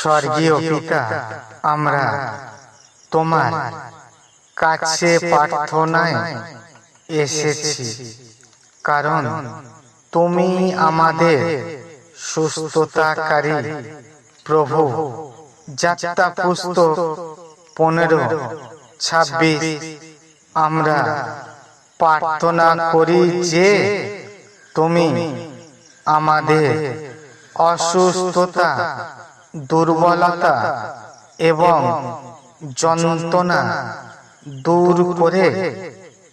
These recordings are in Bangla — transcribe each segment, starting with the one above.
স্বর্গীয় পিতা আমরা তোমার কাছে প্রার্থনায় এসেছি। কারণ তুমি আমাদের সুস্থতাকারী প্রভু। যাত্রা পুস্তক পনেরো ছাব্বিশ। আমরা প্রার্থনা করি যে তুমি আমাদের অসুস্থতা দুর্বলতা এবং যন্ত্রণা দূর করে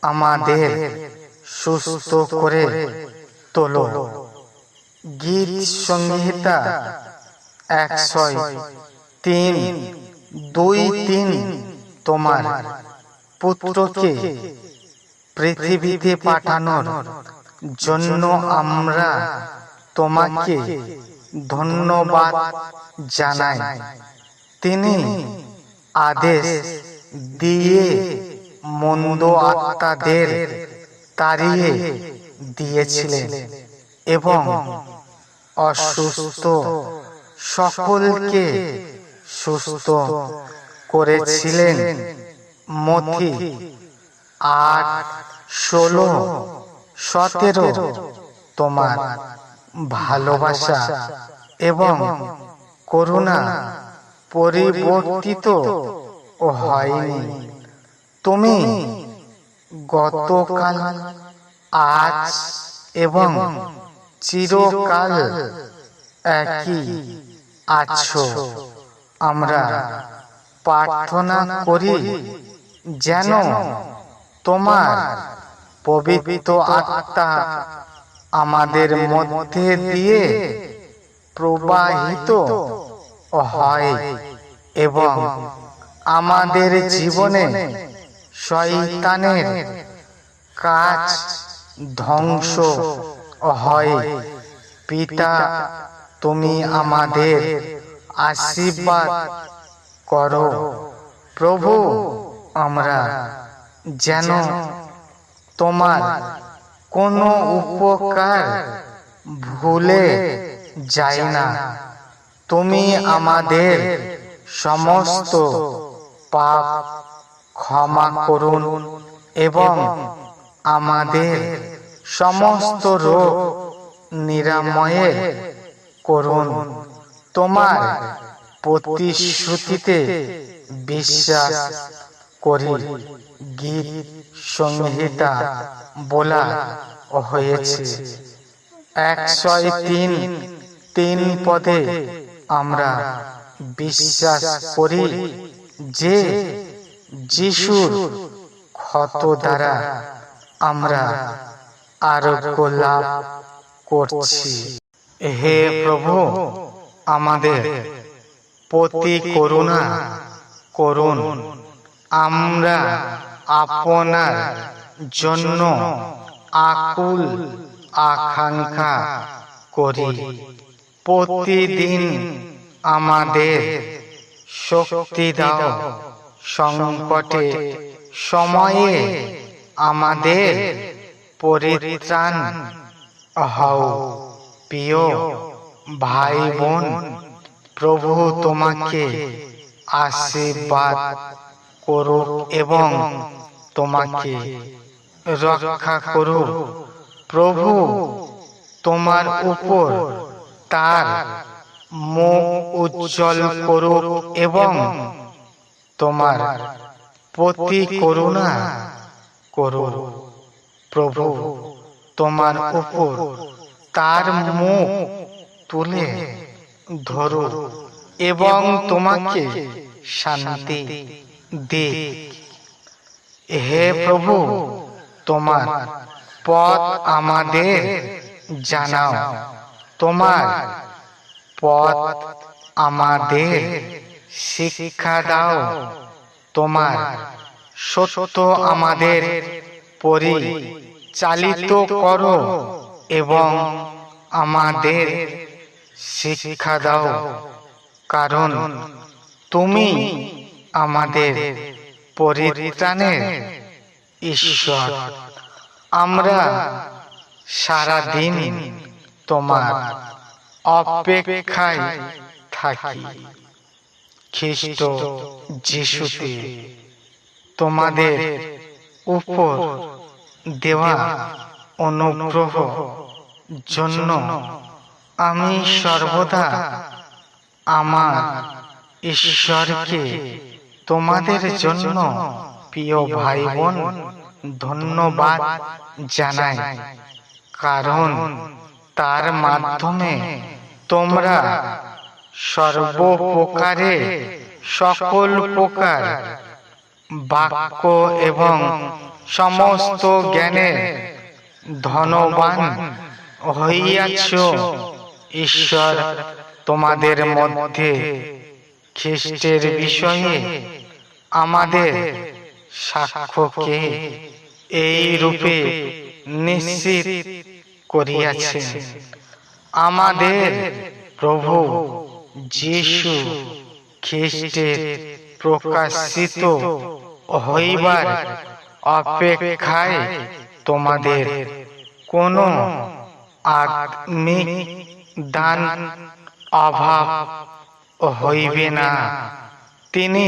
আমাদের সুস্থ করে তোলো। গীত সংহিতা একশো তিন দুই তিন তোমার পুত্রকে পৃথিবীতে পাঠানোর জন্য আমরা তোমাকে ধন্যবাদ জানাই। তিনি আদেশ দিয়ে মন্দ আত্মাদের তাড়িয়ে দিয়েছিলেন এবং অসুস্থ সকলকে সুস্থ করেছিলেন। মথি আট, ষোলো, সতেরো, তোমার ভালোবাসা এবং করুণা পরিবর্তিত হয়নি। তুমি গতকাল, আজ এবং চিরকাল একই আছো। আমরা প্রার্থনা করি যেন তোমার পবিত্র আত্মা আমাদের মধ্যে দিয়ে প্রবাহিত হয় এবং আমাদের জীবনে শয়তানের কাজ ধ্বংস হয়। পিতা তুমি আমাদের আশীর্বাদ করো। প্রভু আমরা যেন তোমার কোনো উপকার ভুলে যাই না। তুমি আমাদের সমস্ত পাপ ক্ষমা করুন এবং আমাদের সমস্ত রোগ নিরাময়ে করুন। তোমার প্রতিশ্রুতিতে বিশ্বাস করি। গীত সংহিতা বলা হয়েছে। একশো তিন তিন পদে আমরা বিশ্বাস করি যে যিশুর ক্ষত দ্বারা আমরা আরোগ্য লাভ করছি। হে প্রভু, আমাদের প্রতি করুণা করুন। আমরা আপনার জন্য আকুল আকাঙ্ক্ষা করি। প্রতিদিন আমাদের শক্তি দাও। সংকটে সময়ে আমাদের পরিত্রাণ হও। প্রিয় ভাই বোন প্রভু তোমাকে আশীর্বাদ করুক এবং তোমাকে রক্ষা করুক প্রভু, তোমার উপর তার মুখ উজ্জ্বল করুক এবং তোমার প্রতি করুণা করুক প্রভু, তোমার উপর তার মুখ তুলে ধরো এবং তোমাকে শান্তি দে হে প্রভু তোমার পথ আমাদের জানাও। তোমার পথ আমাদের শিক্ষা দাও। তোমার সত্য আমাদের পরিচালিত করো এবং আমাদের শিক্ষা দাও। কারণ তুমি আমাদের পরিত্রাণের ঈশ্বর আমরা সারা দিন তোমার অপেক্ষায় থাকি। খ্রিস্ট যিশুতে তোমাদের উপর দেওয়া অনুগ্রহ জন্য আমি সর্বদা আমার ঈশ্বরকে তোমাদের জন্য প্রিয় ভাই বোন ধন্যবাদ জানাই। কারণ তার মাধ্যমে তোমরা সর্বপ্রকারে সকল প্রকার বাক্য এবং সমস্ত জ্ঞানে ধনবান হইয়াছ। ঈশ্বর তোমাদের মধ্যে খ্রিস্টের বিষয়ে আমাদের সাক্ষ্যকে এই রূপে নিশ্চিত করিয়াছেন। আমাদের প্রভু যিশু খ্রিস্টের প্রকাশিত হইবার অপেক্ষায় তোমাদের কোনো আত্মিক দান অভাব হইবে না। তিনি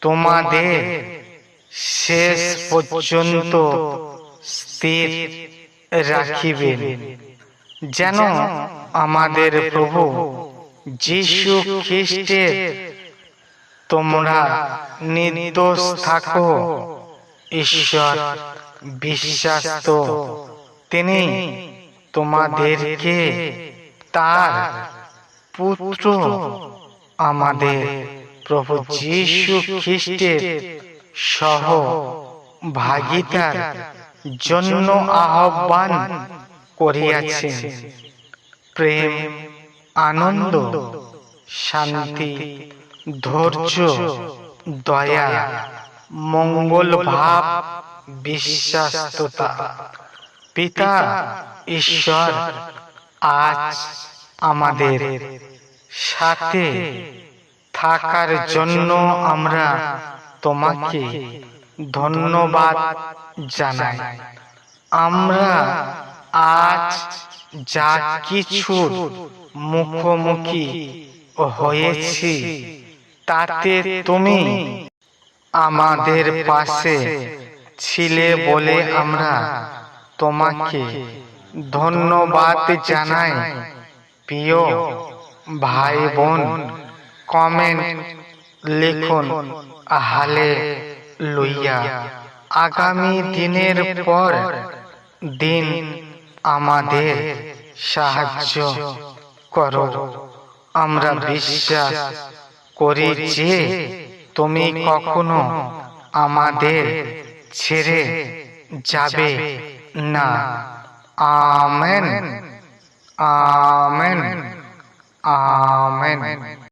তোমাদের শেষ পর্যন্ত স্থির রাখিবেন। যেন আমাদের প্রভু যিশু খ্রিস্টের তোমরা নির্দোষ থাকো, ঈশ্বর বিশ্বাস তো তিনি তোমাদেরকে তার পুত্র আমাদের প্রভু যিশু খ্রিস্টের সহ ভাগিতার জন্য আহ্বান করিয়াছেন। প্রেম, আনন্দ, শান্তি, ধৈর্য, দয়া, মঙ্গল ভাব, বিশ্বাস্ততা। পিতা, ঈশ্বর, আজ আমাদের সাথে থাকার জন্য আমরা তোমাকে ধন্যবাদ জানাই। আমরা আজ যা কিছুর মুখোমুখি হয়েছি তাতে তুমি আমাদের পাশে ছিলে বলে আমরা তোমাকে ধন্যবাদ জানাই। প্রিয় ভাই বোন কমেন্ট লিখুন হালে লইয়া। আগামী দিনের পর দিন আমাদের সাহায্য করো। আমরা বিশ্বাস করি যে তুমি কখনো আমাদের ছেড়ে যাবে না। আমেন। আমেন। আমেন।